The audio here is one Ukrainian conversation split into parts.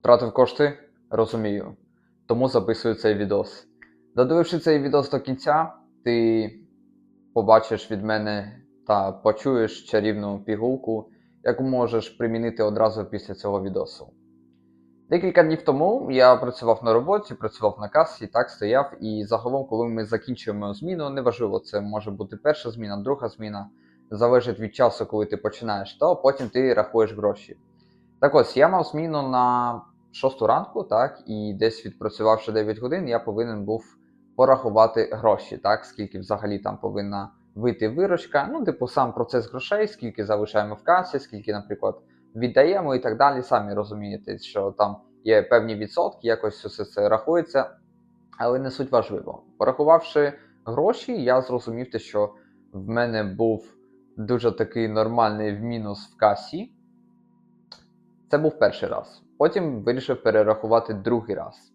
Втратив кошти? Розумію. Тому записую цей відос. Додививши цей відос до кінця, ти побачиш від мене та почуєш чарівну пігулку, яку можеш примінити одразу після цього відосу. Декілька днів тому я працював на роботі, працював на касі, так стояв, і загалом, коли ми закінчуємо зміну, неважливо, це може бути перша зміна, друга зміна, залежить від часу, коли ти починаєш, то потім ти рахуєш гроші. Так ось, я мав зміну на 6 ранку, так, і десь відпрацювавши 9 годин, я повинен був порахувати гроші, так, скільки взагалі там повинна вийти виручка. Ну, типу, сам процес грошей, скільки залишаємо в касі, скільки, наприклад, віддаємо і так далі. Самі розумієте, що там є певні відсотки, якось усе це рахується, але не суть важливо. Порахувавши гроші, я зрозумів, те, що в мене був дуже такий нормальний в мінус в касі. Це був перший раз. Потім вирішив перерахувати другий раз.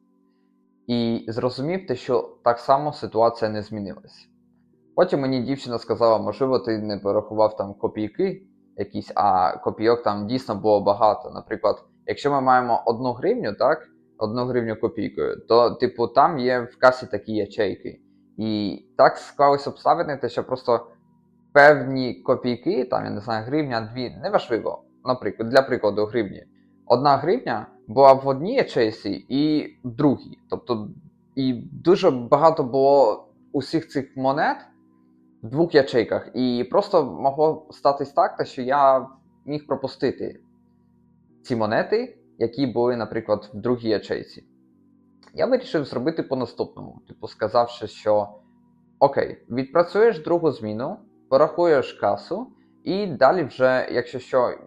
І зрозумів те, що так само ситуація не змінилась. Потім мені дівчина сказала, можливо, ти не порахував там копійки якісь, а копійок там дійсно було багато. Наприклад, якщо ми маємо одну гривню, так, одну гривню копійкою, то, типу, там є в касі такі ячейки. І так склались обставини, те, що просто певні копійки, там, я не знаю, гривня, дві, неважливо, наприклад, для прикладу, гривні. Одна гривня була в одній ячейці і в другій. Тобто, і дуже багато було усіх цих монет в двох ячейках. І просто могло статись так, що я міг пропустити ці монети, які були, наприклад, в другій ячейці. Я вирішив зробити по наступному, типу, сказавши, що окей, відпрацюєш другу зміну, порахуєш касу, і далі вже, якщо що,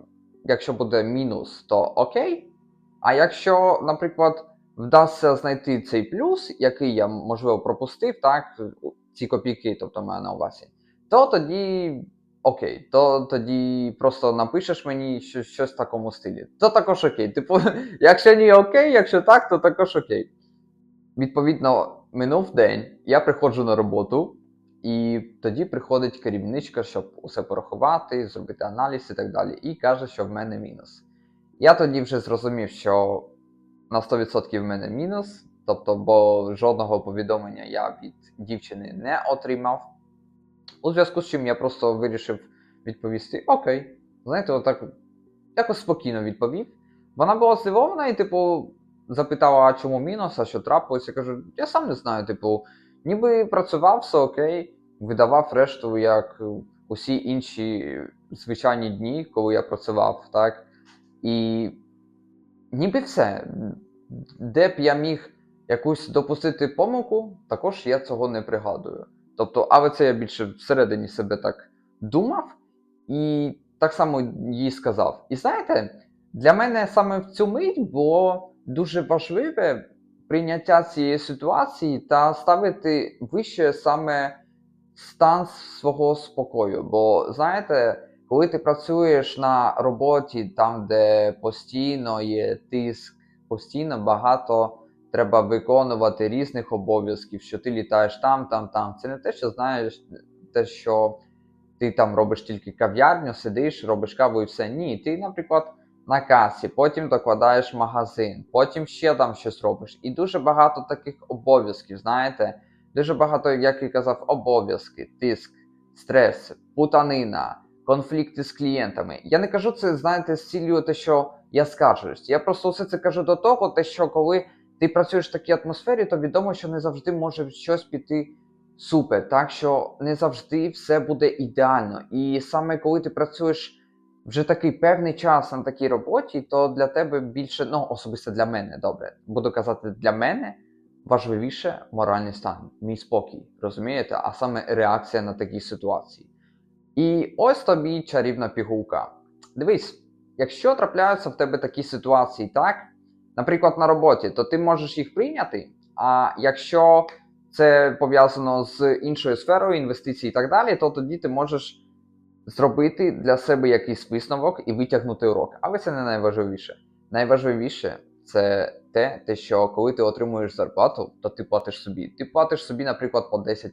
якщо буде мінус, то окей. А якщо, наприклад, вдасться знайти цей плюс, який я можливо пропустив, так, ці копійки, тобто маю на увазі, то тоді окей, то тоді просто напишеш мені щось, щось в такому стилі. То також окей. Типу, якщо ні окей, якщо так, то також окей. Відповідно, минув день, я приходжу на роботу, і тоді приходить керівничка, щоб усе порахувати, зробити аналіз і так далі, і каже, що в мене мінус. Я тоді вже зрозумів, що на 100% в мене мінус, тобто, бо жодного повідомлення я від дівчини не отримав. У зв'язку з чим я просто вирішив відповісти: Окей, знаєте, отак якось спокійно відповів. Вона була здивована і, типу, запитала, чому мінус, а що трапилося. Я кажу, я сам не знаю, типу, ніби працював, все окей, видавав решту як усі інші звичайні дні, коли я працював, так. І ніби все. Де б я міг якусь допустити помилку, також я цього не пригадую. Тобто, але це я більше всередині себе так думав і так само їй сказав. І знаєте, для мене саме в цю мить було дуже важливе прийняття цієї ситуації та ставити вище саме стан свого спокою. Бо знаєте, коли ти працюєш на роботі, там, де постійно є тиск, постійно багато треба виконувати різних обов'язків, що ти літаєш там, там, там. Це не те, що знаєш, те, що ти там робиш тільки кав'ярню, сидиш, робиш каву і все. Ні, ти, наприклад, на касі, потім докладаєш магазин, потім ще там щось робиш. І дуже багато таких обов'язків, знаєте, дуже багато, як і казав, обов'язки, тиск, стрес, путанина, конфлікти з клієнтами. Я не кажу це, знаєте, з ціллю те, що я скаржуюсь. Я просто все це кажу до того, те, що коли ти працюєш в такій атмосфері, то відомо, що не завжди може щось піти супер. Так що не завжди все буде ідеально. І саме коли ти працюєш вже такий певний час на такій роботі, то для тебе більше, ну особисто для мене, добре, буду казати, для мене важливіше моральний стан, мій спокій, розумієте? А саме реакція на такі ситуації. І ось тобі чарівна пігулка. Дивись, якщо трапляються в тебе такі ситуації, так, наприклад, на роботі, то ти можеш їх прийняти. А якщо це пов'язано з іншою сферою інвестицій і так далі, то тоді ти можеш зробити для себе якийсь висновок і витягнути урок. Але це не найважливіше. Найважливіше це те, те, що коли ти отримуєш зарплату, то ти платиш собі. Ти платиш собі, наприклад, по 10%,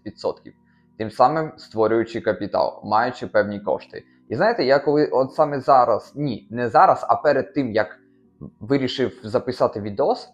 тим самим створюючи капітал, маючи певні кошти. І знаєте, я коли от саме зараз, ні, не зараз, а перед тим як вирішив записати відос,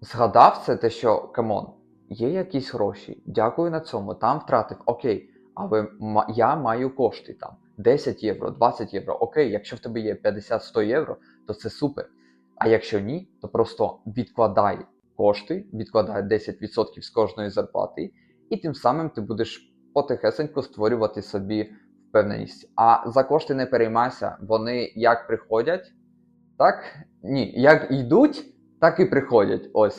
згадав це те, що камон, є якісь гроші, дякую на цьому, там втратив, окей, але я маю кошти там 10 євро, 20 євро. Окей, якщо в тебе є 50-100 євро, то це супер. А якщо ні, то просто відкладай кошти, відкладай 10% з кожної зарплати, і тим самим ти будеш потихесенько створювати собі впевненість. А за кошти не переймайся, вони як приходять, так ні, як йдуть, так і приходять. Ось.